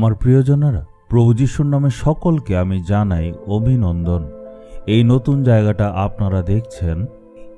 আমার প্রিয়জনেরা, প্রভু যিশুর নামে সকলকে আমি জানাই অভিনন্দন। এই নতুন জায়গাটা আপনারা দেখছেন।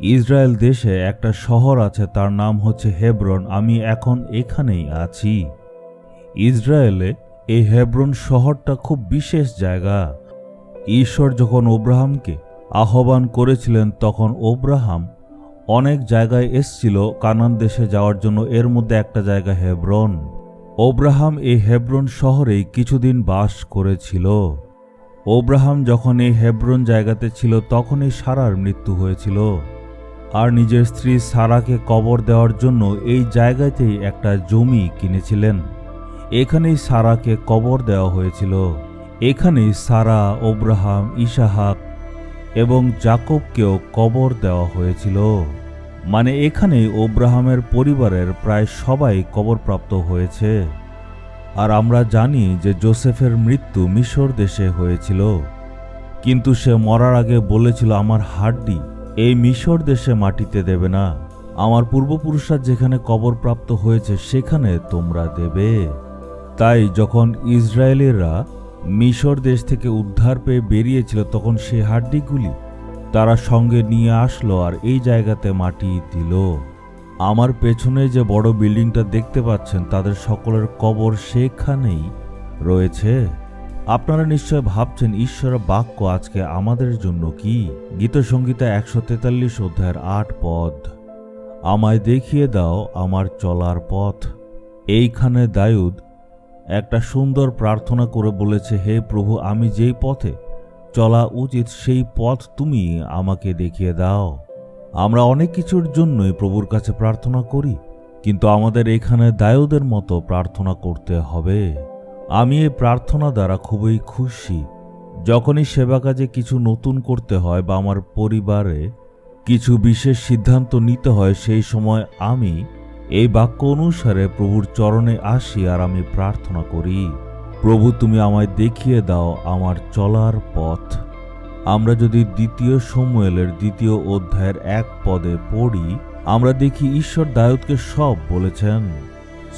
ইসরায়েল দেশে একটা শহর আছে, তার নাম হচ্ছে হেব্রন। আমি এখন এখানেই আছি। ইসরায়েলে এই হেব্রন শহরটা খুব বিশেষ জায়গা। ঈশ্বর যখন ওব্রাহামকে আহ্বান করেছিলেন, তখন ওব্রাহাম অনেক জায়গায় এসছিল কানান দেশে যাওয়ার জন্য। এর মধ্যে একটা জায়গা হেব্রন। ওব্রাহাম এই হেব্রন শহরেই কিছুদিন বাস করেছিল। ওব্রাহাম যখন এই হেব্রন জায়গাতে ছিল, তখনই সারার মৃত্যু হয়েছিল। আর নিজের স্ত্রী সারাকে কবর দেওয়ার জন্য এই জায়গাতেই একটা জমি কিনেছিলেন। এখানেই সারাকে কবর দেওয়া হয়েছিল। এখানেই সারা, ওব্রাহাম, ইসাহাক এবং জাকবকেও কবর দেওয়া হয়েছিল। মানে এখানেই ওব্রাহামের পরিবারের প্রায় সবাই কবরপ্রাপ্ত হয়েছে। আর আমরা জানি যে জোসেফের মৃত্যু মিশর দেশে হয়েছিল। কিন্তু সে মরার আগে বলেছিল, আমার হাড্ডি এই মিশর দেশে মাটিতে দেবে না। আমার পূর্বপুরুষরা যেখানে কবরপ্রাপ্ত হয়েছে, সেখানে তোমরা দেবে। তাই যখন ইসরায়েলেরা মিশর দেশ থেকে উদ্ধার পেয়ে বেরিয়েছিল, তখন সে হাড্ডিগুলি তারা সঙ্গে নিয়ে আসলো আর এই জায়গাতে মাটি দিল। আমার পেছনে যে বড় বিল্ডিংটা দেখতে পাচ্ছেন, তাদের সকলের কবর সেখানেই রয়েছে। আপনারা নিশ্চয় ভাবছেন ঈশ্বরের বাক্য আজকে আমাদের জন্য কি? গীতসংগীতা একশো তেতাল্লিশ অধ্যায়ের আট পদ। আমায় দেখিয়ে দাও আমার চলার পথ। এইখানে দায়ুদ একটা সুন্দর প্রার্থনা করে বলেছে, হে প্রভু, আমি যেই পথে চলা উচিত সেই পথ তুমি আমাকে দেখিয়ে দাও। আমরা অনেক কিছুর জন্যই প্রভুর কাছে প্রার্থনা করি, কিন্তু আমাদের এখানে দায়ুদের মতো প্রার্থনা করতে হবে। আমি এই প্রার্থনা দ্বারা খুবই খুশি। যখনই সেবা কাজে কিছু নতুন করতে হয় বা আমার পরিবারে কিছু বিশেষ সিদ্ধান্ত নিতে হয়, সেই সময় আমি এই বাক্য অনুসারে প্রভুর চরণে আসি আর আমি প্রার্থনা করি। প্রভু, তুমি আমায় দেখিয়ে দাও আমার চলার পথ। আমরা যদি দ্বিতীয় সমুয়েলের দ্বিতীয় অধ্যায়ের এক পদে পড়ি, আমরা দেখি ঈশ্বর দায়ুদকে সব বলেছেন।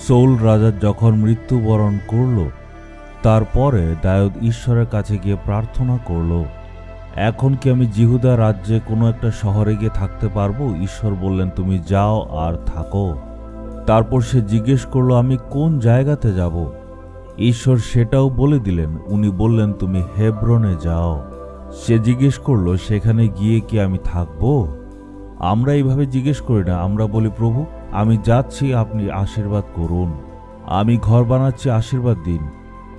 সৌল রাজা যখন মৃত্যুবরণ করল, তারপরে দায়ুদ ঈশ্বরের কাছে গিয়ে প্রার্থনা করল, এখন কি আমি জিহুদা রাজ্যে কোনো একটা শহরে গিয়ে থাকতে পারব? ঈশ্বর বললেন, তুমি যাও আর থাকো। তারপর সে জিজ্ঞেস করল, আমি কোন জায়গাতে যাব? ঈশ্বর সেটাও বলে দিলেন, উনি বললেন, তুমি হেব্রনে যাও। সে জিজ্ঞেস করল, সেখানে গিয়ে কি আমি থাকব? আমরা এইভাবে জিজ্ঞেস করি না, আমরা বলি, প্রভু, আমি যাচ্ছি, আপনি আশীর্বাদ করুন। আমি ঘর বানাচ্ছি, আশীর্বাদ দিন।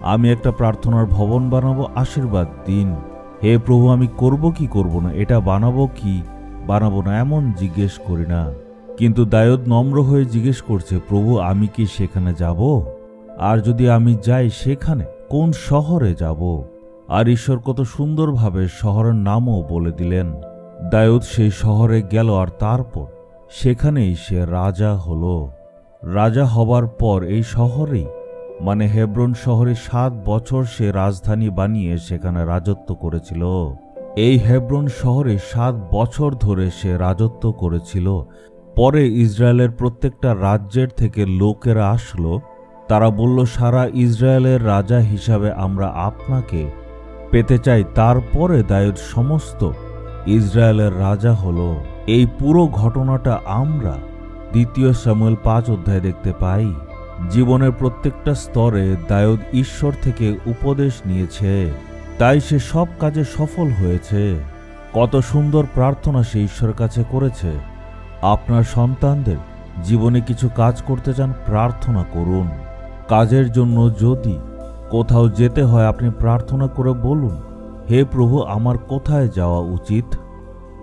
আমি একটা প্রার্থনার ভবন বানাবো, আশীর্বাদ দিন। হে প্রভু, আমি করব কি করব না? এটা বানাবো কি? বানাবো না, এমন জিজ্ঞেস করি না। কিন্তু দায়দ নম্র হয়ে জিজ্ঞেস করছে, প্রভু, আমি কি সেখানে যাব? আর যদি আমি যাই সেখানে, কোন শহরে যাব? আর ঈশ্বর কত সুন্দরভাবে শহরের নামও বলে দিলেন। দায়ুদ সেই শহরে গেল আর তারপর সেখানেই সে রাজা হল। রাজা হবার পর এই শহরেই মানে হেব্রন শহরে সাত বছর সে রাজধানী বানিয়ে সেখানে রাজত্ব করেছিল। এই হেব্রন শহরে সাত বছর ধরে সে রাজত্ব করেছিল। পরে ইসরায়েলের প্রত্যেকটা রাজ্যের থেকে লোকেরা আসলো তারা বলল, সারা ইসরায়েলের রাজা হিসাবে আমরা আপনাকে পেতে চাই। তারপরে দায়ুদ সমস্ত ইসরায়েলের রাজা হলো। এই পুরো ঘটনাটা আমরা দ্বিতীয় সামুয়েল পাঁচ অধ্যায় দেখতে পাই। জীবনের প্রত্যেকটা স্তরে দায়দ ঈশ্বর থেকে উপদেশ নিয়েছে। তাই সে সব কাজে সফল হয়েছে। কত সুন্দর প্রার্থনা সে ঈশ্বরের কাছে করেছে। আপনার সন্তানদের জীবনে কিছু কাজ করতে চান, প্রার্থনা করুন। কাজের জন্য যদি কোথাও যেতে হয়, আপনি প্রার্থনা করে বলুন, হে প্রভু, আমার কোথায় যাওয়া উচিত?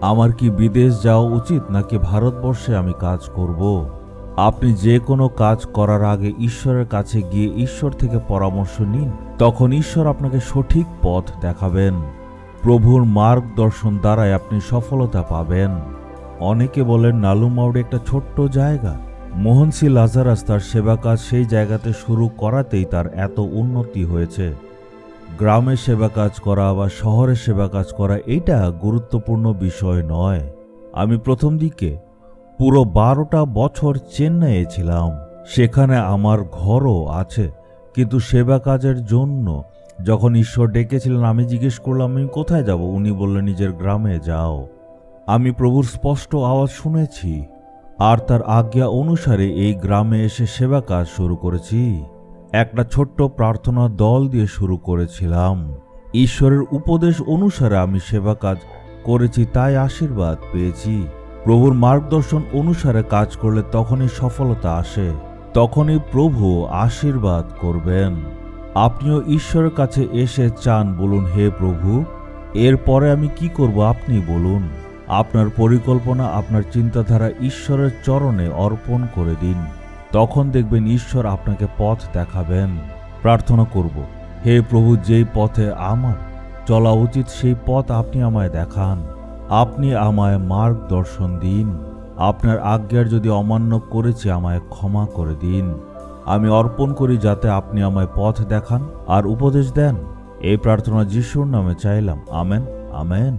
আমার কি বিদেশ যাওয়া উচিত, নাকি ভারতবর্ষে আমি কাজ করব? আপনি যে কোনো কাজ করার আগে ঈশ্বরের কাছে গিয়ে ঈশ্বর থেকে পরামর্শ নিন, তখন ঈশ্বর আপনাকে সঠিক পথ দেখাবেন। প্রভুর মার্গদর্শন দ্বারাই আপনি সফলতা পাবেন। অনেকে বলেন, নালুমাউড়ে একটা ছোট্ট জায়গা। মোহনসি লাজারাস তার সেবা কাজ সেই জায়গাতে শুরু করাতেই তার এত উন্নতি হয়েছে। গ্রামে সেবা কাজ করা বা শহরে সেবা কাজ করা এটা গুরুত্বপূর্ণ বিষয় নয়। আমি প্রথম দিকে পুরো বারোটা বছর চেন্নাইয়ে ছিলাম। সেখানে আমার ঘরও আছে, কিন্তু সেবা কাজের জন্য যখন ঈশ্বর ডেকেছিলেন, আমি জিজ্ঞেস করলাম, আমি কোথায় যাব? উনি বললেন, নিজের গ্রামে যাও। আমি প্রভুর স্পষ্ট আওয়াজ শুনেছি। আর তার আজ্ঞা অনুসারে এই গ্রামে এসে সেবা কাজ শুরু করেছি। একটা ছোট্ট প্রার্থনা দল দিয়ে শুরু করেছিলাম। ঈশ্বরের উপদেশ অনুসারে আমি সেবা কাজ করেছি, তাই আশীর্বাদ পেয়েছি। প্রভুর মার্গদর্শন অনুসারে কাজ করলে তখনই সফলতা আসে। তখনই প্রভু আশীর্বাদ করবেন। আপনিও ঈশ্বরের কাছে এসে চান, বলুন, হে প্রভু, এরপরে আমি কি করব, আপনি বলুন। আপনার পরিকল্পনা, আপনার চিন্তাধারা ঈশ্বরের চরণে অর্পণ করে দিন। তখন দেখবেন ঈশ্বর আপনাকে পথ দেখাবেন। প্রার্থনা করব, হে প্রভু, যেই পথে আমার চলা উচিত, সেই পথ আপনি আমায় দেখান। আপনি আমায় মার্গদর্শন দিন। আপনার আজ্ঞার যদি অমান্য করেছি, আমায় ক্ষমা করে দিন। আমি অর্পণ করি যাতে আপনি আমায় পথ দেখান আর উপদেশ দেন। এই প্রার্থনা যিশুর নামে চাইলাম। Amen amen.